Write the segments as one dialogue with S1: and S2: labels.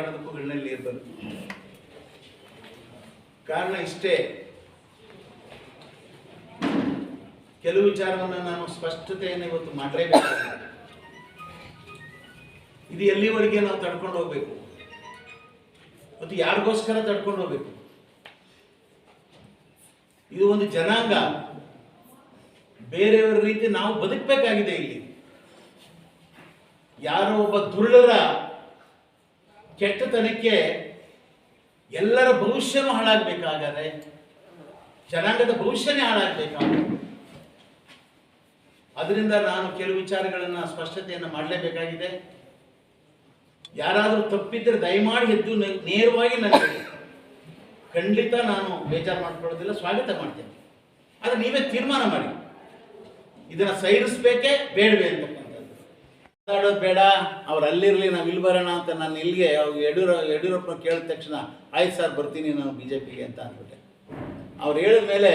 S1: ಮಾತಾಡೋದಕ್ಕೂ ಗಣ್ಣಲ್ಲಿ ಕಾರಣ ಇಷ್ಟೇ. ಕೆಲವು ವಿಚಾರವನ್ನು ನಾನು ಸ್ಪಷ್ಟತೆಯನ್ನು ಇವತ್ತು ಮಾಡಲೇಬೇಕು. ಇದು ಎಲ್ಲಿವರೆಗೆ ನಾವು ತಡ್ಕೊಂಡು ಹೋಗ್ಬೇಕು? ಮತ್ತು ಯಾರಿಗೋಸ್ಕರ ತಡ್ಕೊಂಡು ಹೋಗ್ಬೇಕು? ಇದು ಒಂದು ಜನಾಂಗ. ಬೇರೆಯವರ ರೀತಿ ನಾವು ಬದುಕಬೇಕಾಗಿದೆ ಇಲ್ಲಿ. ಯಾರೋ ಒಬ್ಬ ದುರುಳರ ಕೆಟ್ಟತನಕ್ಕೆ ಎಲ್ಲರ ಭವಿಷ್ಯನೂ ಹಾಳಾಗಬೇಕಾಗದೆ ಜನಾಂಗದ ಭವಿಷ್ಯನೇ ಹಾಳಾಗಬೇಕಾಗ ಅದರಿಂದ ನಾನು ಕೆಲವು ವಿಚಾರಗಳನ್ನು ಸ್ಪಷ್ಟತೆಯನ್ನು ಮಾಡಲೇಬೇಕಾಗಿದೆ. ಯಾರಾದರೂ ತಪ್ಪಿದ್ದರೆ ದಯಮಾಡಿ ಎದ್ದು ನೇರವಾಗಿ ನನಗೆ. ಖಂಡಿತ ನಾನು ಬೇಜಾರು ಮಾಡ್ಕೊಳ್ಳೋದಿಲ್ಲ, ಸ್ವಾಗತ ಮಾಡ್ತೇನೆ. ಆದರೆ ನೀವೇ ತೀರ್ಮಾನ ಮಾಡಿ. ಇದನ್ನು ಸೈರಿಸ್ಬೇಕೇ ಬೇಡವೇ ಅಂತಕ್ಕಂಥದ್ದು ಮಾತಾಡೋದು ಬೇಡ, ಅವ್ರು ಅಲ್ಲಿರಲಿ, ನಾವು ಇಲ್ಲಿ ಬರೋಣ ಅಂತ ನಾನು ಇಲ್ಲಿಗೆ ಯಡಿಯೂರಪ್ಪ ಕೇಳಿದ ತಕ್ಷಣ, ಆಯ್ತು ಸರ್, ಬರ್ತೀನಿ ನಾನು ಬಿ ಜೆ ಪಿಗೆ ಅಂತ ಅಂದ್ಬಿಟ್ಟೆ. ಅವ್ರು ಹೇಳಿದ ಮೇಲೆ,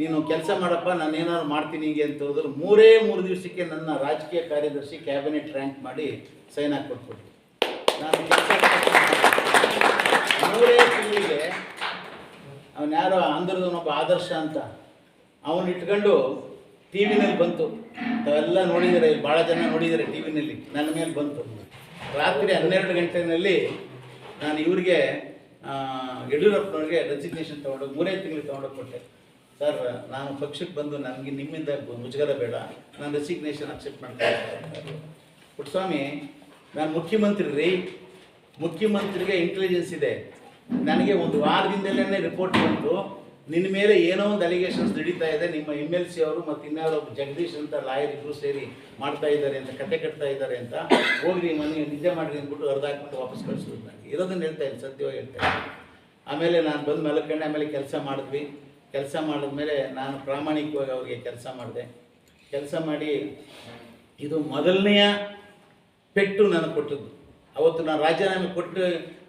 S1: ನೀನು ಕೆಲಸ ಮಾಡಪ್ಪ, ನಾನು ಏನಾದ್ರು ಮಾಡ್ತೀನಿ ಹೀಗೆ ಅಂತ ಹೋದ್ರೆ ಮೂರೇ ಮೂರು ದಿವಸಕ್ಕೆ ನನ್ನ ರಾಜಕೀಯ ಕಾರ್ಯದರ್ಶಿ ಕ್ಯಾಬಿನೆಟ್ ರ್ಯಾಂಕ್ ಮಾಡಿ ಸೈನ್ ಹಾಕಿ ಕೊಟ್ಬಿಟ್ಟು ನಾನು ಮೂರೇ ತಿಂಗಳಿಗೆ ಅವನ್ಯಾರೋ ಆಂಧ್ರದವನೊಬ್ಬ ಆದರ್ಶ ಅಂತ, ಅವನು ಇಟ್ಕೊಂಡು ಟಿ ವಿನಲ್ಲಿ ಬಂತು. ತಾವೆಲ್ಲ ನೋಡಿದ್ದಾರೆ ಭಾಳ ಜನ ನೋಡಿದ್ದಾರೆ ಟಿ ವಿನಲ್ಲಿ ನನ್ನ ಮೇಲೆ ಬಂತು. ರಾತ್ರಿ ಹನ್ನೆರಡು ಗಂಟೆನಲ್ಲಿ ನಾನು ಇವ್ರಿಗೆ ಯಡಿಯೂರಪ್ಪನವ್ರಿಗೆ ರೆಸಿಗ್ನೇಷನ್ ತೊಗೊಂಡೋಗಿ ಮೂರೇ ತಿಂಗಳು ತೊಗೊಂಡೋಗಿ ಕೊಟ್ಟೆ. ಸರ್, ನಾನು ಪಕ್ಷಕ್ಕೆ ಬಂದು ನನಗೆ ನಿಮ್ಮಿಂದ ಮುಜುಗರ ಬೇಡ. ನಾನು ರೆಸಿಗ್ನೇಷನ್ ಅಕ್ಸೆಪ್ಟ್ ಮಾಡ್ತೀನಿ ಪುಟ್ಟಸ್ವಾಮಿ ನಾನು ಮುಖ್ಯಮಂತ್ರಿ ರೀ. ಮುಖ್ಯಮಂತ್ರಿಗೆ ಇಂಟೆಲಿಜೆನ್ಸ್ ಇದೆ. ನನಗೆ ಒಂದು ವಾರದಿಂದಲೇ ರಿಪೋರ್ಟ್ ಬಂತು. ನಿನ್ನ ಮೇಲೆ ಏನೋ ಒಂದು ಅಲಿಗೇಷನ್ಸ್ ನಡೀತಾ ಇದೆ. ನಿಮ್ಮ ಎಂ ಎಲ್ ಸಿ ಅವರು ಮತ್ತು ಇನ್ನಾರು ಜಗದೀಶ್ ಅಂತ ಲಾಯರ್ ಇಬ್ಬರು ಸೇರಿ ಮಾಡ್ತಾ ಇದ್ದಾರೆ ಅಂತ, ಕತೆ ಕಟ್ತಾ ಇದ್ದಾರೆ ಅಂತ ಹೋಗ್ರಿ ಮನೆ ನಿದ್ದೆ ಮಾಡ್ರಿ ಅಂದ್ಬಿಟ್ಟು ಅರ್ಧ ಹಾಕ್ಬಿಟ್ಟು ವಾಪಸ್ ಕಳಿಸ್ಬಿಟ್ಟು ನನಗೆ ಇರೋದನ್ನು ಹೇಳ್ತಾ ಇದ್ದೀನಿ, ಸತ್ಯವಾಗಿ ಹೇಳ್ತಾ ಆಮೇಲೆ ನಾನು ಬಂದು ಮಲ್ಕೊಂಡೆ ಆಮೇಲೆ ಕೆಲಸ ಮಾಡಿದ್ವಿ. ಕೆಲಸ ಮಾಡಿದ್ಮೇಲೆ ನಾನು ಪ್ರಾಮಾಣಿಕವಾಗಿ ಅವ್ರಿಗೆ ಕೆಲಸ ಮಾಡಿದೆ. ಕೆಲಸ ಮಾಡಿ ಇದು ಮೊದಲನೆಯ ಪೆಟ್ಟು ನನಗೆ ಕೊಟ್ಟದ್ದು. ಅವತ್ತು ನಾನು ರಾಜೀನಾಮೆ ಕೊಟ್ಟು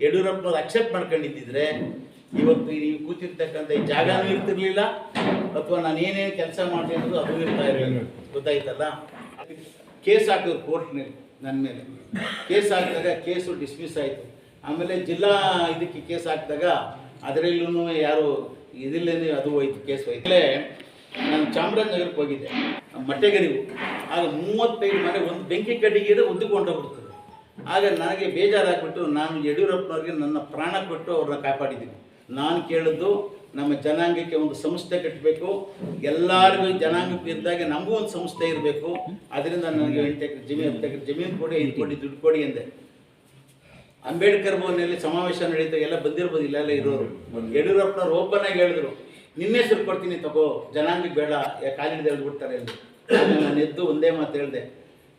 S1: ಯಡಿಯೂರಪ್ಪನವ್ರು ಅಕ್ಸೆಪ್ಟ್ ಮಾಡ್ಕೊಂಡಿದ್ದಿದ್ರೆ ಇವತ್ತು ನೀವು ಕೂತಿರ್ತಕ್ಕಂಥ ಈ ಜಾಗನೂ ಇರ್ತಿರ್ಲಿಲ್ಲ. ಅಥವಾ ನಾನು ಏನೇನು ಕೆಲಸ ಅನ್ನೋದು ಅದು ಇರ್ತಾ ಇರಲಿಲ್ಲ. ಗೊತ್ತಾಯ್ತಲ್ಲ? ಕೇಸ್ ಹಾಕಿದ್ರು ಕೋರ್ಟ್ನಲ್ಲಿ ನನ್ನ ಮೇಲೆ. ಕೇಸ್ ಹಾಕಿದಾಗ ಕೇಸು ಡಿಸ್ಮಿಸ್ ಆಯಿತು. ಆಮೇಲೆ ಜಿಲ್ಲಾ ಇದಕ್ಕೆ ಕೇಸ್ ಹಾಕಿದಾಗ ಅದರಲ್ಲೂ ಯಾರು ಇದಿಲ್ಲೇನೆ ಅದು ಹೋಯ್ತು, ಕೇಸ್ ಹೋಯ್ತು. ಆಮೇಲೆ ನಾನು ಚಾಮರಾಜನಗರಕ್ಕೆ ಹೋಗಿದ್ದೆ. ಮಟ್ಟೆಗರಿವು. ಆಗ ಮೂವತ್ತೈದು ಮನೆ ಒಂದು ಬೆಂಕಿ ಕಟ್ಟಿಗೆ ಹೊಂದಿಕೊಂಡೋಗ್ಬಿಡ್ತದೆ ಆಗ ನನಗೆ ಬೇಜಾರಾಗ್ಬಿಟ್ಟು ನಾನು ಯಡಿಯೂರಪ್ಪನವ್ರಿಗೆ ನನ್ನ ಪ್ರಾಣ ಕೊಟ್ಟು ಅವ್ರನ್ನ ಕಾಪಾಡಿದ್ದೀನಿ. ನಾನು ಕೇಳಿದ್ದು ನಮ್ಮ ಜನಾಂಗಕ್ಕೆ ಒಂದು ಸಂಸ್ಥೆ ಕಟ್ಟಬೇಕು ಎಲ್ಲರಿಗೂ ಜನಾಂಗಕ್ಕೆ ಇದ್ದಾಗ ನಮಗೂ ಒಂದು ಸಂಸ್ಥೆ ಇರಬೇಕು. ಅದರಿಂದ ನನಗೆ ಎಂಟು ಎಕರೆ ಜಮೀನು ಹತ್ತು ಎಕರೆ ಜಮೀನು ಕೊಡಿ ಐದು ಕೊಡಿ ದುಡ್ಡು ಕೊಡಿ ಎಂದೆ. ಅಂಬೇಡ್ಕರ್ ಭವನಲ್ಲಿ ಸಮಾವೇಶ ನಡೀತಾ ಎಲ್ಲ ಬಂದಿರ್ಬೋದು ಇಲ್ಲೆಲ್ಲ ಇರೋರು. ಯಡಿಯೂರಪ್ಪನವ್ರು ಓಪನ್ ಆಗಿ ಹೇಳಿದ್ರು ನಿನ್ನ ಹೆಸರು ಕೊಡ್ತೀನಿ ತಗೋ ಜನಾಂಗಕ್ಕೆ ಬೇಡ ಯಾ ಹೇಳ್ಬಿಡ್ತಾರೆ ಎಂದು. ನಾನು ಎದ್ದು ಒಂದೇ ಮಾತು ಹೇಳಿದೆ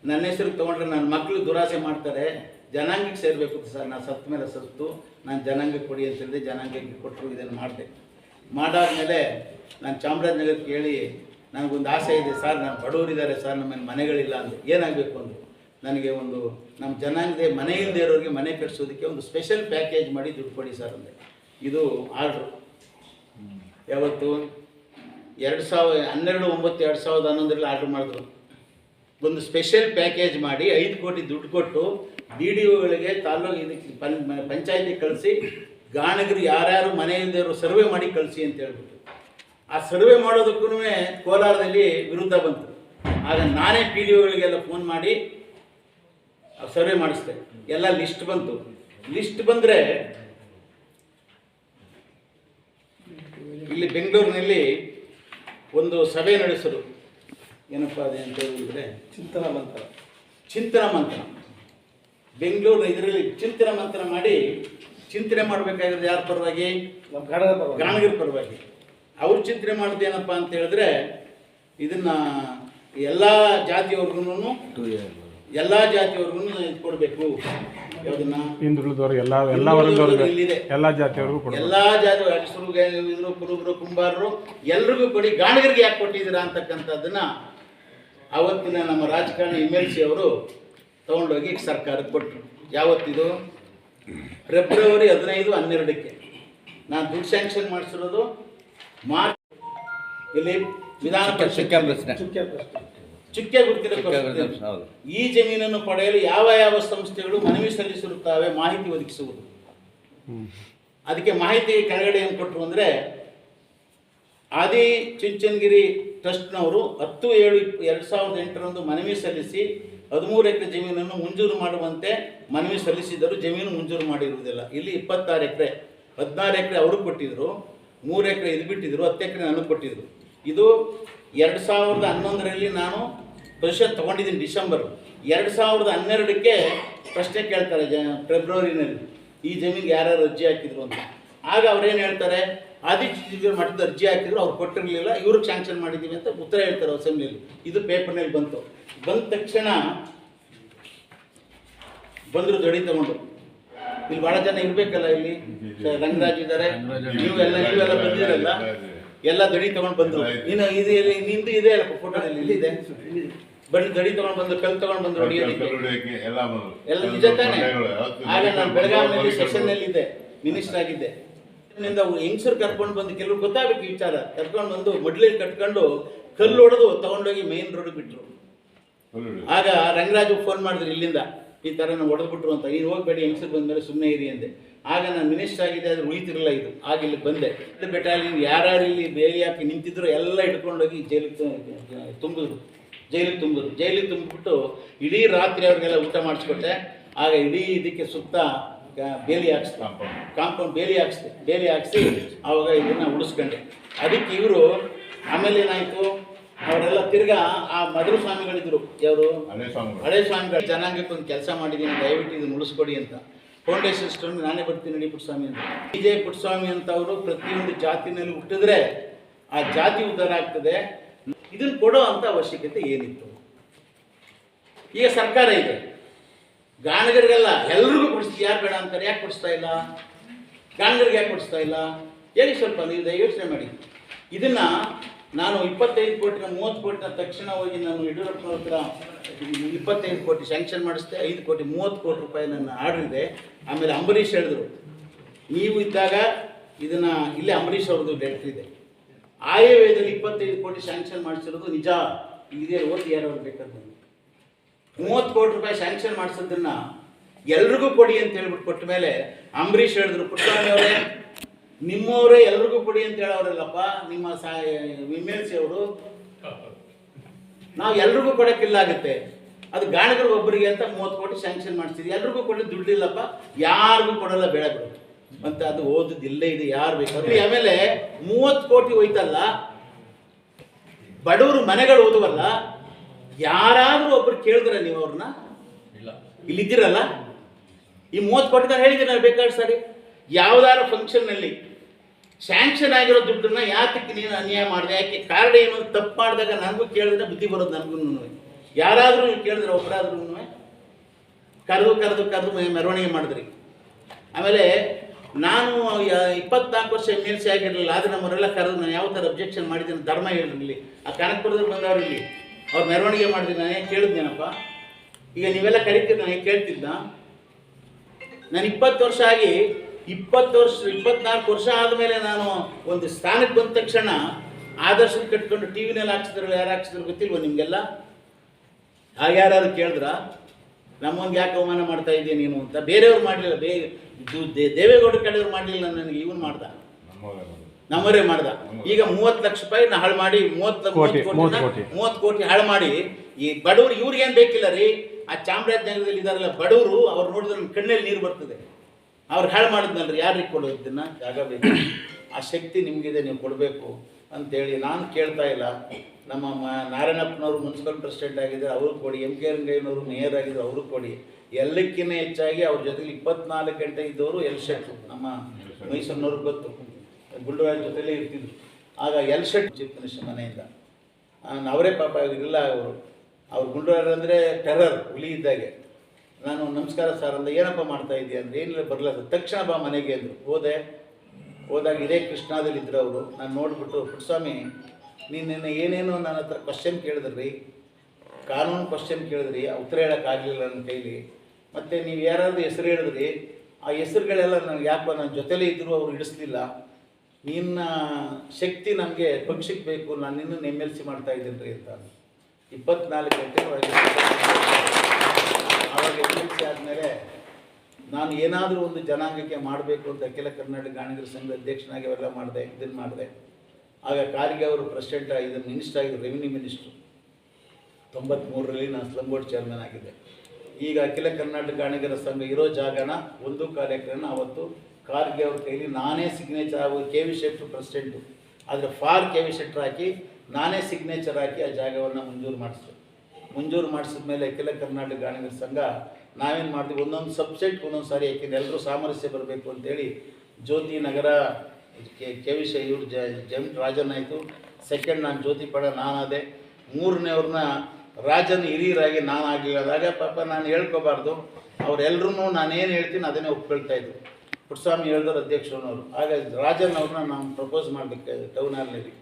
S1: ನನ್ನ ಹೆಸರು ತೊಗೊಂಡ್ರೆ ನನ್ನ ಮಕ್ಕಳು ದುರಾಸೆ ಮಾಡ್ತಾರೆ ಜನಾಂಗಕ್ಕೆ ಸೇರಬೇಕು ಸರ್. ನಾನು ಸತ್ತ ಮೇಲೆ ಸತ್ತು, ನಾನು ಜನಾಂಗಕ್ಕೆ ಕೊಡಿ ಅಂತ ಹೇಳಿದೆ ಜನಾಂಗಕ್ಕೆ ಕೊಟ್ಟರು ಇದನ್ನು ಮಾಡಿದೆ. ಮಾಡಾದ್ಮೇಲೆ ನಾನು ಚಾಮರಾಜನಗರಕ್ಕೆ ಹೇಳಿ, ನನಗೊಂದು ಆಸೆ ಇದೆ ಸರ್. ನಾನು ಬಡವರಿದ್ದಾರೆ ಸರ್. ನಮ್ಮಲ್ಲಿ ಮನೆಗಳಿಲ್ಲ ಅಂದರೆ ಏನಾಗಬೇಕು ಅಂದರು. ನನಗೆ ಒಂದು ನಮ್ಮ ಜನಾಂಗದ ಮನೆ ಇಲ್ಲದೆ ಇರೋರಿಗೆ ಮನೆ ಕಟ್ಸೋದಕ್ಕೆ ಒಂದು ಸ್ಪೆಷಲ್ ಪ್ಯಾಕೇಜ್ ಮಾಡಿ ದುಡ್ಡು ಕೊಡಿ ಸರ್ ಅಂದೆ. ಇದು ಆರ್ಡ್ರು ಯಾವತ್ತು? ಎರಡು ಸಾವಿರ, ಹನ್ನೆರಡು, ಒಂಬತ್ತು, ಎರಡು ಸಾವಿರದ ಹನ್ನೊಂದರಲ್ಲಿ ಆರ್ಡ್ರ್ ಮಾಡಿದ್ರು. ಒಂದು ಸ್ಪೆಷಲ್ ಪ್ಯಾಕೇಜ್ ಮಾಡಿ ಐದು ಕೋಟಿ ದುಡ್ಡು ಕೊಟ್ಟು ಡಿ ಡಿ ಒಗಳಿಗೆ ತಾಲೂಕು ಇದಕ್ಕೆ ಪಂ ಪಂಚಾಯತಿಗೆ ಕಳಿಸಿ, ಗಾಣಗರು ಯಾರ್ಯಾರು ಮನೆಯಿಂದ ಇವರು ಸರ್ವೆ ಮಾಡಿ ಕಳಿಸಿ ಅಂತ ಹೇಳ್ಬಿಟ್ಟು. ಆ ಸರ್ವೆ ಮಾಡೋದಕ್ಕೂ ಕೋಲಾರದಲ್ಲಿ ವಿರುದ್ಧ ಬಂತು. ಆಗ ನಾನೇ ಪಿ ಡಿ ಒಗಳಿಗೆಲ್ಲ ಫೋನ್ ಮಾಡಿ ಸರ್ವೆ ಮಾಡಿಸ್ದೆ. ಎಲ್ಲ ಲಿಸ್ಟ್ ಬಂತು. ಲಿಸ್ಟ್ ಬಂದರೆ ಇಲ್ಲಿ ಬೆಂಗಳೂರಿನಲ್ಲಿ ಒಂದು ಸಭೆ ನಡೆಸಿದ್ರು ಏನಪ್ಪ ಅದೇ ಅಂತ ಹೇಳಿದ್ರೆ
S2: ಚಿಂತನ ಮಂತ್ರ.
S1: ಚಿಂತನ ಮಂತ್ರ. ಬೆಂಗಳೂರು ಇದರಲ್ಲಿ ಚಿಂತನ ಮಂತ್ರ ಮಾಡಿ ಚಿಂತನೆ ಮಾಡಬೇಕಾಗಿರೋದು ಯಾರ ಪರವಾಗಿ. ಗಾಣಗಿರ ಪರವಾಗಿ. ಅವ್ರು ಚಿಂತನೆ ಮಾಡೋದು ಏನಪ್ಪ ಅಂತ ಹೇಳಿದ್ರೆ ಇದನ್ನ ಎಲ್ಲ ಜಾತಿಯವ್ರಿಗೂ ಎಲ್ಲ ಜಾತಿಯವ್ರಿಗೂ ಇದು ಕೊಡಬೇಕು. ಯಾವುದನ್ನ?
S3: ಹಿಂದುಳಿದವರು ಎಲ್ಲ ಎಲ್ಲ ವರ್ಗದವ್ರಿಗೆ
S1: ಇಲ್ಲಿದೆ.
S3: ಎಲ್ಲ ಜಾತಿಯವ್ರಿಗೂ ಕೊಡಬೇಕು.
S1: ಎಲ್ಲಾ ಜಾತಿ ಅಕ್ಷರು ಇದ್ರು ಕುರುಬರು ಕುಂಬಾರರು ಎಲ್ರಿಗೂ ಕೊಡಿ. ಗಾಣಗರಿಗೆ ಯಾಕೆ ಕೊಟ್ಟಿದ್ದೀರಾ ಅಂತಕ್ಕಂಥದ್ದನ್ನ ಅವತ್ತಿನ ನಮ್ಮ ರಾಜಕಾರಣಿ ಎಂ ಎಲ್ ಸಿ ಅವರು ತೊಗೊಂಡೋಗಿ ಸರ್ಕಾರಕ್ಕೆ ಕೊಟ್ಟರು. ಯಾವತ್ತಿದು? ಫೆಬ್ರವರಿ ಹದಿನೈದು ಹನ್ನೆರಡಕ್ಕೆ. ನಾನು ದುಡ್ಡು ಸ್ಯಾಂಕ್ಷನ್ ಮಾಡಿಸಿರೋದು ಮಾರ್ಚ್ ಇಲ್ಲಿ ವಿಧಾನ ಪರಿಷತ್
S2: ಚುಕ್ಕೆ
S1: ಗುರುತಿನ ಈ ಜಮೀನನ್ನು ಪಡೆಯಲು ಯಾವ ಯಾವ ಸಂಸ್ಥೆಗಳು ಮನವಿ ಸಲ್ಲಿಸಿರುತ್ತವೆ ಮಾಹಿತಿ ಒದಗಿಸುವುದು. ಅದಕ್ಕೆ ಮಾಹಿತಿ ಕೆಳಗಡೆ ಏನು ಕೊಟ್ಟರು ಅಂದರೆ ಆದಿ ಚುಂಚನಗಿರಿ ಟ್ರಸ್ಟ್ನವರು ಹತ್ತು ಏಳು ಎರಡು ಸಾವಿರದ ಎಂಟರಂದು ಮನವಿ ಸಲ್ಲಿಸಿ ಹದಿಮೂರು ಎಕರೆ ಜಮೀನನ್ನು ಮಂಜೂರು ಮಾಡುವಂತೆ ಮನವಿ ಸಲ್ಲಿಸಿದರು ಜಮೀನು ಮಂಜೂರು ಮಾಡಿರುವುದಿಲ್ಲ. ಇಲ್ಲಿ ಇಪ್ಪತ್ತಾರು ಎಕರೆ, ಹದಿನಾರು ಎಕರೆ ಅವರು ಕೊಟ್ಟಿದ್ದರು ಮೂರು ಎಕರೆ ಇದು ಬಿಟ್ಟಿದ್ದರು ಹತ್ತು ಎಕರೆ ನನಗೆ ಕೊಟ್ಟಿದ್ದರು ಇದು ಎರಡು ಸಾವಿರದ ಹನ್ನೊಂದರಲ್ಲಿ ನಾನು ಪೊಸಿಷನ್ ತೊಗೊಂಡಿದ್ದೀನಿ ಡಿಸೆಂಬರ್. ಎರಡು ಸಾವಿರದ ಹನ್ನೆರಡಕ್ಕೆ ಪ್ರಶ್ನೆ ಕೇಳ್ತಾರೆ ಜ, ಫೆಬ್ರವರಿನಲ್ಲಿ ಈ ಜಮೀನಿಗೆ ಯಾರ್ಯಾರು ಅರ್ಜಿ ಹಾಕಿದ್ರು ಅಂತ. ಆಗ ಅವ್ರೇನು ಹೇಳ್ತಾರೆ? ಆದಿತ್ಯ ಮಠದ ಅರ್ಜಿ ಹಾಕಿದ್ರು ಅವ್ರು ಕೊಟ್ಟಿರಲಿಲ್ಲ. ಇವ್ರಿಗೆ ಸ್ಯಾಂಕ್ಷನ್ ಮಾಡಿದ್ದೀವಿ ಅಂತ ಉತ್ತರ ಹೇಳ್ತಾರೆ ಅಸೆಂಬ್ಲಿಯಲ್ಲಿ. ಇದು ಪೇಪರ್ನಲ್ಲಿ ಬಂತು. ಬಂದ ತಕ್ಷಣ ಬಂದರು ದಡಿ ತಗೊಂಡು. ಇಲ್ಲಿ ಭಾಳ ಜನ ಇರಬೇಕಲ್ಲ ಇಲ್ಲಿ? ರಂಗರಾಜ್ ಇದ್ದಾರೆ ನೀವೆಲ್ಲ ನೀವೆಲ್ಲ ಬಂದಿರಲ್ಲ. ಎಲ್ಲ ದಡಿ ತಗೊಂಡು ಬಂದ್ರು. ನೀನು ಇದು ಇಲ್ಲಿ ನಿಂದು ಇದೆ ಅಲ್ಲ ಫೋಟೋದಲ್ಲಿ ಇಲ್ಲಿ ಇದೆ? ಬನ್ನಿ ದಡಿ ತಗೊಂಡು ಬಂದು ಕಲ್ ತಗೊಂಡು ಬಂದ್ರು ಎಲ್ಲ ನಿಜ ತಾನೆ? ಆಗ ನಾನು ಬೆಳಗಾವಿನಲ್ಲಿ ಸೆಷನ್ನಲ್ಲಿ ಇದ್ದೆ. ಮಿನಿಸ್ಟರ್ ಆಗಿದ್ದೆ. ಹೆಂಗಸರು ಕರ್ಕೊಂಡು ಬಂದು ಕೆಲವ್ರು ಗೊತ್ತಾಗಬೇಕು ವಿಚಾರ. ಕರ್ಕೊಂಡು ಬಂದು ಮಡ್ಲಲ್ಲಿ ಕಟ್ಕೊಂಡು ಕಲ್ಲು ಹೊಡೆದು ತಗೊಂಡೋಗಿ ಮೇನ್ ರೋಡ್ ಬಿಟ್ರು. ಆಗ ರಂಗರಾಜು ಫೋನ್ ಮಾಡಿದ್ರು ಇಲ್ಲಿಂದ ಈ ಥರ ನಾವು ಹೊಡೆದ್ಬಿಟ್ರು ಅಂತ. ನೀನು ಹೋಗ್ಬೇಡಿ ಹೆಂಗಸರು ಬಂದಮೇಲೆ ಸುಮ್ಮನೆ ಇರಿ ಅಂದೆ. ಆಗ ನಾನು ಮಿನಿಸ್ಟರ್ ಆಗಿದೆ ಅದು ಉಳಿತಿರಲಿಲ್ಲ ಇದು. ಆಗ ಇಲ್ಲಿ ಬಂದೆ. ಬೆಟಾಲಿಯನ್ ಯಾರ್ಯಾರು ಇಲ್ಲಿ ಬೇಲಿ ಹಾಕಿ ನಿಂತಿದ್ರು ಎಲ್ಲ ಹಿಡ್ಕೊಂಡೋಗಿ ಜೈಲಿಗೆ ತುಂಬಿದ್ರು. ಜೈಲಿಗೆ ತುಂಬಿದ್ರು. ಜೈಲಿಗೆ ತುಂಬಿಬಿಟ್ಟು ಇಡೀ ರಾತ್ರಿ ಅವ್ರಿಗೆಲ್ಲ ಊಟ ಮಾಡಿಸ್ಕೊಟ್ಟೆ. ಆಗ ಇಡೀ ಇದಕ್ಕೆ ಸುತ್ತ ಬೇಲಿ ಹಾಕ್ಸ್ ಕಾಂಪೌಂಡ್ ಕಾಂಪೌಂಡ್ ಬೇಲಿ ಹಾಕ್ಸ್ದೆ ಬೇಲಿ ಹಾಕ್ಸಿ ಆವಾಗ ಇದನ್ನು ಉಳಿಸ್ಕೊಂಡೆ ಅದಕ್ಕೆ ಇವರು ಆಮೇಲೆ ಏನಾಯಿತು? ಅವರೆಲ್ಲ ತಿರ್ಗಾ ಆ ಮಧುರ ಸ್ವಾಮಿಗಳಿದ್ರು. ಯಾರು ಹಳೆ ಸ್ವಾಮಿಗಳು. ಜನಾಂಗಕ್ಕೆ ಒಂದು ಕೆಲಸ ಮಾಡಿದ್ದೀನಿ ದಯವಿಟ್ಟು ಇದನ್ನು ಉಳಿಸ್ಕೊಡಿ ಅಂತ. ಫೌಂಡೇಶನ್ ಸ್ಟೋನ್ ನಾನೇ ಬರ್ತೀನಿ ನಡಿ ಪುಟ್ಟಸ್ವಾಮಿ ಅಂತ. ವಿಜಯ ಪುಟ್ಟಸ್ವಾಮಿ ಅಂತ ಅವರು ಪ್ರತಿಯೊಂದು ಜಾತಿನಲ್ಲಿ ಹುಟ್ಟಿದ್ರೆ ಆ ಜಾತಿ ಉದ್ಧಾರ ಆಗ್ತದೆ. ಇದನ್ನು ಕೊಡೋ ಅಂತ ಅವಶ್ಯಕತೆ ಏನಿತ್ತು? ಈಗ ಸರ್ಕಾರ ಇದೆ. ಗಾಣಗರಿಗೆಲ್ಲ ಎಲ್ರಿಗೂ ಕೊಡಿಸ್ತೀವಿ ಯಾರು ಬೇಡ ಅಂತಾರೆ. ಯಾಕೆ ಕೊಡಿಸ್ತಾ ಇಲ್ಲ? ಗಾನಗರಿಗೆ ಯಾಕೆ ಕೊಡಿಸ್ತಾ ಇಲ್ಲ? ಹೇಳಿ ಸ್ವಲ್ಪ, ನೀವು ದಯ ಯೋಚನೆ ಮಾಡಿ. ಇದನ್ನ ನಾನು ಇಪ್ಪತ್ತೈದು ಕೋಟಿನ, ಮೂವತ್ತು ಕೋಟಿನ ತಕ್ಷಣ ಹೋಗಿ ನಾನು ಯಡಿಯೂರಪ್ಪನವ್ರ ಹತ್ರ ಇಪ್ಪತ್ತೈದು ಕೋಟಿ ಸ್ಯಾಂಕ್ಷನ್ ಮಾಡಿಸ್ದೆ, ಐದು ಕೋಟಿ, ಮೂವತ್ತು ಕೋಟಿ ರೂಪಾಯಿ ನನ್ನ ಆರ್ಡರ್ ಇದೆ. ಆಮೇಲೆ ಅಂಬರೀಷ್ ಹೇಳಿದ್ರು, ನೀವು ಇದ್ದಾಗ ಇದನ್ನ ಇಲ್ಲೇ ಅಂಬರೀಷ್ ಅವ್ರದ್ದು ಡೆಟ್ ಇದೆ. ಆಯವ್ಯಯದಲ್ಲಿ ಇಪ್ಪತ್ತೈದು ಕೋಟಿ ಸ್ಯಾಂಕ್ಷನ್ ಮಾಡಿಸಿರೋದು ನಿಜ. ಇದೇ ಓದಿ ಯಾರು ಬೇಕಾದ್ರೆ ಮೂವತ್ತು ಕೋಟಿ ರೂಪಾಯಿ ಸ್ಯಾಂಕ್ಷನ್ ಮಾಡಿಸೋದನ್ನ ಎಲ್ರಿಗೂ ಕೊಡಿ ಅಂತ ಹೇಳ್ಬಿಟ್ಟು ಕೊಟ್ಟ ಮೇಲೆ ಅಂಬರೀಷ್ ಹೇಳಿದ್ರು ಪುಟ್ಟಿಯವರೇ ನಿಮ್ಮವರೇ ಎಲ್ರಿಗೂ ಕೊಡಿ ಅಂತ ಹೇಳೋರಲ್ಲಪ್ಪ, ನಿಮ್ಮ ಸಾ ವಿಮೆನ್ಸಿ ಅವರು. ನಾವು ಎಲ್ರಿಗೂ ಕೊಡಕ್ಕಿಲ್ಲ ಆಗುತ್ತೆ. ಅದು ಗಾಣಗರು ಒಬ್ಬರಿಗೆ ಅಂತ ಮೂವತ್ತು ಕೋಟಿ ಸ್ಯಾಂಕ್ಷನ್ ಮಾಡಿಸಿದ್ವಿ. ಎಲ್ರಿಗೂ ಕೊಡಿ ದುಡ್ಡಿಲ್ಲಪ್ಪ ಯಾರಿಗೂ ಕೊಡಲ್ಲ, ಬೇಡ ಮತ್ತೆ ಅದು ಓದದ್ದು ಇಲ್ಲೇ ಇದೆ, ಯಾರು ಬೇಕಾದ್ರೂ ಆಮೇಲೆ ಮೂವತ್ತು ಕೋಟಿ ಹೋಯ್ತಲ್ಲ. ಬಡವರು ಮನೆಗಳು ಓದುವಲ್ಲ ಯಾರಾದ್ರೂ ಒಬ್ರು ಕೇಳಿದ್ರೆ ನೀವು ಅವ್ರನ್ನ? ಇಲ್ಲಿದ್ದೀರಲ್ಲ? ಈ ಮೂವತ್ತು ಕೋಟಿ ನಾನು ಹೇಳಿದ್ದೀನಿ ನಾನು ಬೇಕಾದ್ರೆ ಸರಿ. ಯಾವ್ದಾದ್ರು ಫಂಕ್ಷನ್ನಲ್ಲಿ ಸ್ಯಾಂಕ್ಷನ್ ಆಗಿರೋ ದುಡ್ಡನ್ನ ಯಾತಕ್ಕೆ ನೀನು ಅನ್ಯಾಯ ಮಾಡಿದೆ? ಯಾಕೆ ಕಾರಣ ಏನು? ತಪ್ಪು ಮಾಡಿದಾಗ ನನಗೂ ಕೇಳಿದ್ರೆ ಬುದ್ಧಿ ಬರೋದು ನನಗೂ ಯಾರಾದರೂ ನೀವು ಕೇಳಿದ್ರೆ ಒಬ್ಬರಾದ್ರೂ ಕರೆದು ಕರೆದು ಕರೆದು ಮೆರವಣಿಗೆ ಮಾಡಿದ್ರಿ. ಆಮೇಲೆ ನಾನು ಇಪ್ಪತ್ನಾಲ್ಕು ವರ್ಷ ಎಂ ಎಲ್ ಸಿ ಆಗಿರಲಿಲ್ಲ. ಆದರೆ ನಮ್ಮವರೆಲ್ಲ ಕರೆದು ನಾನು ಯಾವ ಥರ ಅಬ್ಜೆಕ್ಷನ್ ಮಾಡಿದ್ದೀನಿ? ಧರ್ಮ ಹೇಳಿರಲಿ. ಆ ಕನಕಪುರದಲ್ಲಿ ಬಂದವ್ರು ಇಲ್ಲಿ ಅವ್ರು ಮೆರವಣಿಗೆ ಮಾಡಿದ್ರೆ ನಾನು ಕೇಳಿದ್ನೇನಪ್ಪ? ಈಗ ನೀವೆಲ್ಲ ಕರಿತೀರಿ, ನಾನು ಕೇಳ್ತಿದ್ದ. ನಾನು ಇಪ್ಪತ್ತು ವರ್ಷ ಆಗಿ, ಇಪ್ಪತ್ತು ವರ್ಷ, ಇಪ್ಪತ್ನಾಲ್ಕು ವರ್ಷ ಆದಮೇಲೆ ನಾನು ಒಂದು ಸ್ಥಾನಕ್ಕೆ ಬಂದ ತಕ್ಷಣ ಆದರ್ಶನ ಕಟ್ಕೊಂಡು ಟಿ ವಿನಲ್ಲಿ ಹಾಕ್ಸಿದ್ರು ಯಾರು ಹಾಕ್ಸಿದ್ರು ಗೊತ್ತಿಲ್ವ ನಿಮಗೆಲ್ಲ? ಯಾರ್ಯಾರು ಯಾರು ಕೇಳಿದ್ರ? ನಮ್ಮೊಂದು ಯಾಕೆ ಅವಮಾನ ಮಾಡ್ತಾ ಇದ್ದೀಯ ನೀನು ಅಂತ? ಬೇರೆಯವ್ರು ಮಾಡಲಿಲ್ಲ, ಬೇ ದೇವೇಗೌಡ ಕಡೆಯವ್ರು ಮಾಡಲಿಲ್ಲ, ನನಗೆ ಇವನು ಮಾಡ್ದ. ನಮ್ಮವರೇ ಮಾಡ್ದ. ಈಗ ಮೂವತ್ತು ಲಕ್ಷ ರೂಪಾಯಿ ನಾ ಹಾಳು ಮಾಡಿ ಮೂವತ್ತು
S3: ಕೋಟಿ,
S1: ಮೂವತ್ತು
S3: ಕೋಟಿ.
S1: ಹಾಳು ಮಾಡಿ ಈ ಬಡವರು ಇವ್ರಿಗೇನು ಬೇಕಿಲ್ಲ ರೀ? ಆ ಚಾಮರಾಜನಗರದಲ್ಲಿ ಇದಾರಲ್ಲ ಬಡವರು ಅವ್ರು ನೋಡಿದ್ರೆ ಕಣ್ಣಲ್ಲಿ ನೀರು ಬರ್ತದೆ. ಅವ್ರು ಹಾಳು ಮಾಡಿದ್ನಲ್ರಿ ಯಾರಿಗೆ ಕೊಡೋದು ಇದನ್ನ? ಜಾಗ ಬೇಕು ಆ ಶಕ್ತಿ ನಿಮಗಿದೆ ನೀವು ಕೊಡಬೇಕು ಅಂತೇಳಿ ನಾನು ಕೇಳ್ತಾ ಇಲ್ಲ. ನಮ್ಮ ಮ- ನಾರಾಯಣಪ್ಪನವರು ಮುನ್ಸಿಪಲ್ ಪ್ರೆಸಿಡೆಂಟ್ ಆಗಿದ್ದಾರೆ ಅವ್ರಿಗೆ ಕೊಡಿ. ಎಂ ಕೆ ರಂಗಯ್ಯನವರು ಮೇಯರ್ ಆಗಿದ್ರು ಅವ್ರಿಗೆ ಕೊಡಿ. ಎಲ್ಲಕ್ಕಿಂತ ಹೆಚ್ಚಾಗಿ ಅವ್ರ ಜೊತೆಗೆ ಇಪ್ಪತ್ನಾಲ್ಕು ಗಂಟೆ ಇದ್ದವರು ಎಲ್ ಶೆಟ್ರು. ನಮ್ಮ ಮೈಸೂರಿನವ್ರಿಗೆ ಗೊತ್ತು. ಗುಂಡರಾಜ್ ಜೊತೆಲೇ ಇರ್ತಿದ್ರು. ಆಗ ಎಲ್ ಶೆಟ್ ಚೀಫ್ ಮಿನಿಸ್ಟರ್ ಮನೆಯಿಂದ. ಅವರೇ ಪಾಪ ಇಲ್ಲ ಅವರು, ಅವ್ರು ಗುಂಡೂರಾರ್ ಅಂದರೆ ಟೆರರ್ ಹುಲಿ ಇದ್ದಾಗೆ. ನಾನು ನಮಸ್ಕಾರ ಸರ್ ಅಂದ, ಏನಪ್ಪ ಮಾಡ್ತಾ ಇದೆಯಾ ಅಂದ್ರೆ, ಏನಿಲ್ಲ ಬರಲ್ಲ ತಕ್ಷಣ ಬಾ ಮನೆಗೆ ಅಂದರು. ಹೋದೆ. ಹೋದಾಗ ಇದೇ ಕೃಷ್ಣಾದಲ್ಲಿ ಇದ್ರು ಅವರು. ನಾನು ನೋಡಿಬಿಟ್ಟು ಪುಟ್ಟಸ್ವಾಮಿ ನೀನು ನಿನ್ನೆ ಏನೇನೋ ನನ್ನ ಹತ್ರ ಕ್ವಶನ್ ಕೇಳಿದ್ರಿ. ಕಾನೂನು ಕ್ವಶನ್ ಕೇಳಿದ್ರಿ. ಉತ್ತರ ಹೇಳೋಕ್ಕಾಗಲಿಲ್ಲ ನನ್ನ ಕೈಲಿ. ಮತ್ತು ನೀವು ಯಾರಾದ್ರೂ ಹೆಸರು ಹೇಳಿದ್ರಿ. ಆ ಹೆಸರುಗಳೆಲ್ಲ ನನಗೆ ಯಾಕೋ ನನ್ನ ಜೊತೆಲೇ ಇದ್ದರೂ ಅವರು ಹಿಡಿಸ್ಲಿಲ್ಲ. ನಿನ್ನ ಶಕ್ತಿ ನಮಗೆ ಪಕ್ಷಕ್ಕೆ ಬೇಕು, ನಾನು ನಿನ್ನನ್ನು ಎಂ ಎಲ್ ಸಿ ಮಾಡ್ತಾ ಇದ್ದೀನಿ ರೀ ಅಂತ. ಇಪ್ಪತ್ನಾಲ್ಕು ಗಂಟೆ ಒಳಗೆ ಆವಾಗ ಎಂ ಎಲ್ ಸಿ ಆದಮೇಲೆ ನಾನು ಏನಾದರೂ ಒಂದು ಜನಾಂಗಕ್ಕೆ ಮಾಡಬೇಕು ಅಂತ ಅಖಿಲ ಕರ್ನಾಟಕ ಗಾಣಿಗರ ಸಂಘದ ಅಧ್ಯಕ್ಷನಾಗಿ ಅವೆಲ್ಲ ಮಾಡಿದೆ ಇದನ್ನು ಮಾಡಿದೆ. ಆಗ ಕಾರಿಗೆ ಅವರು ಪ್ರೆಸಿಡೆಂಟ್ ಆಗಿದ್ದರು ಮಿನಿಸ್ಟರ್ ಆಗಿದ್ದರು ರೆವಿನ್ಯೂ ಮಿನಿಸ್ಟ್ರು. ತೊಂಬತ್ಮೂರರಲ್ಲಿ ನಾನು ಸ್ಲಮ್ ಬೋರ್ಡ್ ಚೇರ್ಮನ್ ಆಗಿದ್ದೆ. ಈಗ ಅಖಿಲ ಕರ್ನಾಟಕ ಗಾಣಿಗರ ಸಂಘ ಇರೋ ಜಾಗನ, ಒಂದು ಕಾರ್ಯಕ್ರಮ ಅವತ್ತು ಖಾರ್ಗೆ ಅವ್ರ ಕೈಲಿ ನಾನೇ ಸಿಗ್ನೇಚರ್ ಆಗೋದು ಕೆ ವಿ ಶೆಟ್ಟು ಪ್ರೆಸಿಡೆಂಟು ಆದರೆ ಫಾರ್ ಕೆ ವಿ ಶೆಟ್ಟರ್ ಹಾಕಿ ನಾನೇ ಸಿಗ್ನೇಚರ್ ಹಾಕಿ ಆ ಜಾಗವನ್ನು ಮಂಜೂರು ಮಾಡಿಸ್ತು ಮಂಜೂರು ಮಾಡಿಸಿದ ಮೇಲೆ ಅಖಿಲ ಕರ್ನಾಟಕ ಗಾಣಿಗರ ಸಂಘ ನಾವೇನು ಮಾಡ್ತೀವಿ ಒಂದೊಂದು ಸಬ್ಸೆಟ್ ಒಂದೊಂದು ಸಾರಿ ಯಾಕೆಂದ್ರೆ ಎಲ್ಲರೂ ಸಾಮರಸ್ಯ ಬರಬೇಕು ಅಂತೇಳಿ Jyoti Nagar, K K V ಶೈ ಇವ್ರು ಜಮ್, ರಾಜನ್ ಆಯಿತು. ಸೆಕೆಂಡ್ ನಾನು ಜ್ಯೋತಿ ಪಡ, ನಾನಾದೆ. ಮೂರನೇವ್ರನ್ನ ರಾಜನ್ ಹಿರಿಯರಾಗಿ ನಾನು ಆಗಲಿಲ್ಲ ಪಾಪ ನಾನು ಹೇಳ್ಕೋಬಾರ್ದು. ಅವರೆಲ್ಲರೂ ನಾನೇನು ಹೇಳ್ತೀನಿ ಅದನ್ನೇ ಒಪ್ಕೊಳ್ತಾ ಇದ್ರು. ಪುಟ್ಟಸ್ವಾಮಿ ಹೇಳಿದ್ರು ಅಧ್ಯಕ್ಷನವರು ಆಗ ರಾಜನ್ ಅವ್ರನ್ನ ನಾವು ಪ್ರಪೋಸ್ ಮಾಡಬೇಕು ಟೌನ್ ಹಾಲ್ನಲ್ಲಿ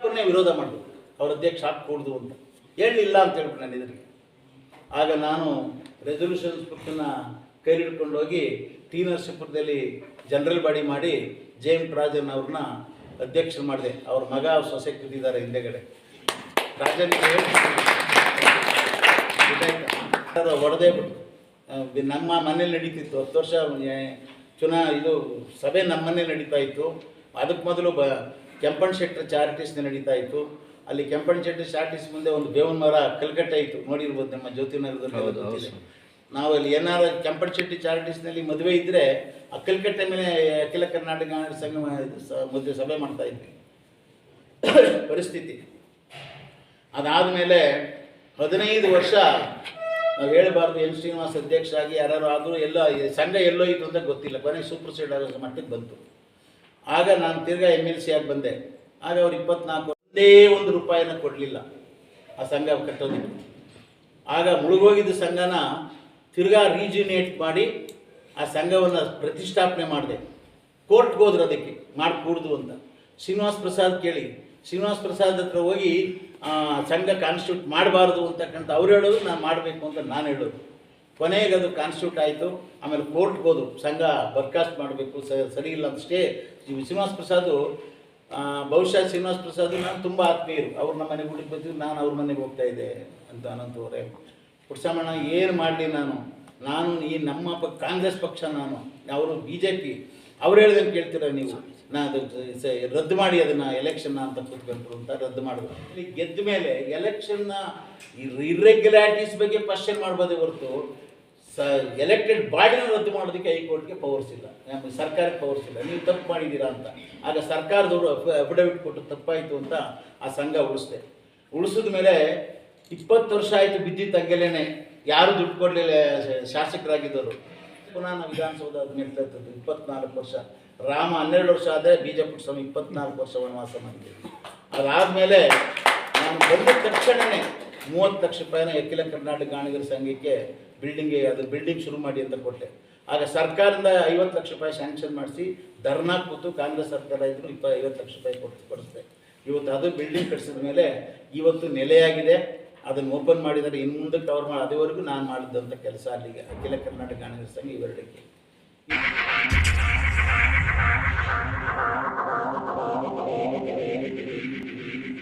S1: ಅವ್ರನ್ನೇ ವಿರೋಧ ಮಾಡಿದ್ರು ಅವ್ರ ಅಧ್ಯಕ್ಷ ಹಾಕ್ಕೂಡ್ದು ಅಂತ. ಹೇಳಲಿಲ್ಲ ಅಂತ ಹೇಳ್ಬಿಟ್ಟು ನಾನು ಇದರಿಗೆ ಆಗ ನಾನು ರೆಸೊಲ್ಯೂಷನ್ಸ್ ಬುಕ್ಕನ್ನ ಕೈ ಹೋಗಿ ಟಿ ನರಸೀಪುರದಲ್ಲಿ ಜನರಲ್ ಬಾಡಿ ಮಾಡಿ ಜೆ ಎಂ ರಾಜನ್ ಅವ್ರನ್ನ ಅಧ್ಯಕ್ಷರು ಮಾಡಿದೆ. ಅವ್ರ ಮಗ ಸೊಸೆ ಕೂತಿದ್ದಾರೆ ಹಿಂದೆಗಡೆ. ರಾಜನ್ ಹೊಡೆದೇ ಬಿಟ್ಟು ನಮ್ಮ ಮನೇಲಿ ನಡೀತಿತ್ತು. ಹತ್ತು ವರ್ಷ ಚುನಾ ಇದು ಸಭೆ ನಮ್ಮನ್ನೇ ನಡೀತಾ ಇತ್ತು. ಅದಕ್ಕೆ ಮೊದಲು ಬ ಕೆಂಪಣ್ಣ ಶೆಟ್ಟರ್ ಚಾರಿಟೀಸ್ನೇ ನಡೀತಾ ಇತ್ತು. ಅಲ್ಲಿ ಕೆಂಪಣ್ಣ ಶೆಟ್ಟರ್ ಚಾರಿಟೀಸ್ ಮುಂದೆ ಒಂದು ಬೇವನ್ ಮರ ಕಲ್ಕಟ್ಟೆ ಇತ್ತು. ನೋಡಿರ್ಬೋದು ನಮ್ಮ ಜ್ಯೋತಿನಗರದಲ್ಲಿ ಗೊತ್ತಿದೆ. ನಾವು ಅಲ್ಲಿ ಏನಾರು ಕೆಂಪಣ್ಣ ಶೆಟ್ಟಿ ಚಾರಿಟೀಸ್ನಲ್ಲಿ ಮದುವೆ ಇದ್ದರೆ ಆ ಕಲ್ಕಟ್ಟೆ ಮೇಲೆ ಅಖಿಲ ಕರ್ನಾಟಕ ಸಂಘ ಮದುವೆ ಸಭೆ ಮಾಡ್ತಾ ಇದ್ವಿ. ಪರಿಸ್ಥಿತಿ. ಅದಾದ ಮೇಲೆ ಹದಿನೈದು ವರ್ಷ ನಾವು ಹೇಳಬಾರ್ದು, ಎನ್ ಶ್ರೀನಿವಾಸ ಅಧ್ಯಕ್ಷ ಆಗಿ ಯಾರು ಆದರೂ ಎಲ್ಲ ಸಂಘ ಎಲ್ಲೋ ಇತ್ತು ಅಂತ ಗೊತ್ತಿಲ್ಲ. ಕೊನೆಗೆ ಸೂಪರ್ ಸೀಡ್ ಆಗೋ ಬಂತು. ಆಗ ನಾನು ತಿರ್ಗಾ ಎಂ ಎಲ್ ಸಿ ಆಗಿ ಬಂದೆ. ಆಗ ಅವ್ರು ಇಪ್ಪತ್ನಾಲ್ಕು ಒಂದೇ ಒಂದು ರೂಪಾಯಿನ ಕೊಡಲಿಲ್ಲ. ಆ ಸಂಘ ಕಟ್ಟೋದಿಲ್ಲ ಆಗ ಮುಳುಗೋಗಿದ್ದ ಸಂಘನ ತಿರ್ಗಾ ರೀಜಿನೇಟ್ ಮಾಡಿ ಆ ಸಂಘವನ್ನು ಪ್ರತಿಷ್ಠಾಪನೆ ಮಾಡಿದೆ. ಕೋರ್ಟ್ಗೆ ಹೋದ್ರು ಅದಕ್ಕೆ, ಮಾಡಿಕೂಡ್ದು ಅಂತ. ಶ್ರೀನಿವಾಸ್ ಪ್ರಸಾದ್ ಕೇಳಿ ಶ್ರೀನಿವಾಸ್ ಪ್ರಸಾದ್ ಹತ್ರ ಹೋಗಿ ಸಂಘ ಕಾನ್ಸ್ಟಿಟ್ಯೂಟ್ ಮಾಡಬಾರ್ದು ಅಂತಕ್ಕಂಥ ಅವ್ರು ಹೇಳೋದು, ನಾನು ಮಾಡಬೇಕು ಅಂತ ನಾನು ಹೇಳೋದು. ಕೊನೆಗೆ ಅದು ಕಾನ್ಸ್ಟಿಟ್ಯೂಟ್ ಆಯಿತು. ಆಮೇಲೆ ಕೋರ್ಟ್ಗೆ ಹೋದ್ರು ಸಂಘ ಬರ್ಕಾಸ್ಟ್ ಮಾಡಬೇಕು ಸರಿ ಇಲ್ಲ ಅಂತಷ್ಟೇ ಶ್ರೀನಿವಾಸ ಪ್ರಸಾದ್ ಬಹುಶಃ ಶ್ರೀನಿವಾಸ ಪ್ರಸಾದ್ ನಾನು ತುಂಬ ಆತ್ಮೀಯರು. ಅವ್ರು ನಮ್ಮ ಮನೆಗೆ ಊಟಕ್ಕೆ ಬರ್ತೀವಿ, ನಾನು ಅವ್ರ ಮನೆಗೆ ಹೋಗ್ತಾ ಇದ್ದೆ ಅಂತ ಅನಂತ ಅವರೇ ಪುಟ್ಸಮ್ಮಣ್ಣ ಏನು ಮಾಡಲಿ ನಾನು? ನಾನು ಈ ನಮ್ಮ ಪ, ಕಾಂಗ್ರೆಸ್ ಪಕ್ಷ ನಾನು. ಅವರು ಬಿ ಜೆ ಪಿ ಅವ್ರು ಹೇಳ್ದಂಗೆ ಕೇಳ್ತೀರ ನೀವು? ನಾ ಅದು ರದ್ದು ಮಾಡಿ ಅದನ್ನು ಎಲೆಕ್ಷನ್ನ ಅಂತ ಕೂತ್ಕೊಂಡ್ರು ಅಂತ ರದ್ದು ಮಾಡಿದ್ರು. ಇಲ್ಲಿ ಗೆದ್ದ ಮೇಲೆ ಎಲೆಕ್ಷನ್ನ ಇರ್ರೆಗ್ಯುಲಾರಿಟೀಸ್ ಬಗ್ಗೆ ಕ್ವಶನ್ ಮಾಡ್ಬೋದೇ ಹೊರತು ಸ ಎಲೆಕ್ಟೆಡ್ ಬಾಡಿನ ರದ್ದು ಮಾಡೋದಕ್ಕೆ ಹೈಕೋರ್ಟ್ಗೆ ಪವರ್ಸ್ ಇಲ್ಲ. ನಮಗೆ ಸರ್ಕಾರಕ್ಕೆ ಪವರ್ಸ್ ಇಲ್ಲ. ನೀವು ತಪ್ಪು ಮಾಡಿದ್ದೀರಾ ಅಂತ. ಆಗ ಸರ್ಕಾರದವರು ಅಫಿಡವಿಟ್ ಕೊಟ್ಟು ತಪ್ಪಾಯಿತು ಅಂತ ಆ ಸಂಘ ಉಳಿಸ್ದೆ. ಉಳಿಸಿದ ಮೇಲೆ ಇಪ್ಪತ್ತು ವರ್ಷ ಆಯಿತು ಬಿದ್ದಿತ್ತು ಹಂಗೆಲೇನೆ ಯಾರು ದುಡ್ಡು ಕೊಡಲಿಲ್ಲ ಶಾಸಕರಾಗಿದ್ದರು ಪುನಃ ವಿಧಾನಸೌಧ ಹದಿನೆಂಟು ಇರ್ತದೆ ಇಪ್ಪತ್ನಾಲ್ಕು ವರ್ಷ. ರಾಮ ಹನ್ನೆರಡು ವರ್ಷ ಆದರೆ ಬಿ ಜೆ ಪಿ ಸ್ವಾಮಿ ಇಪ್ಪತ್ನಾಲ್ಕು ವರ್ಷ ವನವಾಸ ಮಾಡಿದ್ದೆ ಅದಾದಮೇಲೆ ನಾನು ಬಂದ ತಕ್ಷಣವೇ ಮೂವತ್ತು ಲಕ್ಷ ರೂಪಾಯಿನ ಅಖಿಲ ಕರ್ನಾಟಕ ಗಾಣಿಗರ ಸಂಘಕ್ಕೆ ಬಿಲ್ಡಿಂಗ್ಗೆ ಅದು ಬಿಲ್ಡಿಂಗ್ ಶುರು ಮಾಡಿ ಅಂತ ಕೊಟ್ಟೆ. ಆಗ ಸರ್ಕಾರದಿಂದ ಐವತ್ತು ಲಕ್ಷ ರೂಪಾಯಿ ಸ್ಯಾಂಕ್ಷನ್ ಮಾಡಿಸಿ ಧರ್ನಾ ಕೂತು ಕಾಂಗ್ರೆಸ್ ಸರ್ಕಾರ ಇದ್ರು ಇಪ್ಪ ಐವತ್ತು ಲಕ್ಷ ರೂಪಾಯಿ ಕೊಟ್ಟು ಕೊಡಿಸ್ದೆ. ಇವತ್ತು ಅದು ಬಿಲ್ಡಿಂಗ್ ಕಟ್ಟಿಸಿದ ಮೇಲೆ ಇವತ್ತು ನೆಲೆಯಾಗಿದೆ. ಅದನ್ನು ಓಪನ್ ಮಾಡಿದರೆ ಇನ್ನು ಮುಂದಕ್ಕೆ ಅವ್ರು ಮಾಡಿ, ಅದುವರೆಗೂ ನಾನು ಮಾಡಿದ್ದಂಥ ಕೆಲಸ ಅಲ್ಲಿಗೆ ಅಖಿಲ ಕರ್ನಾಟಕ ಗಾಣಿಗರ ಸಂಘ ಇವೆರಡಕ್ಕೆ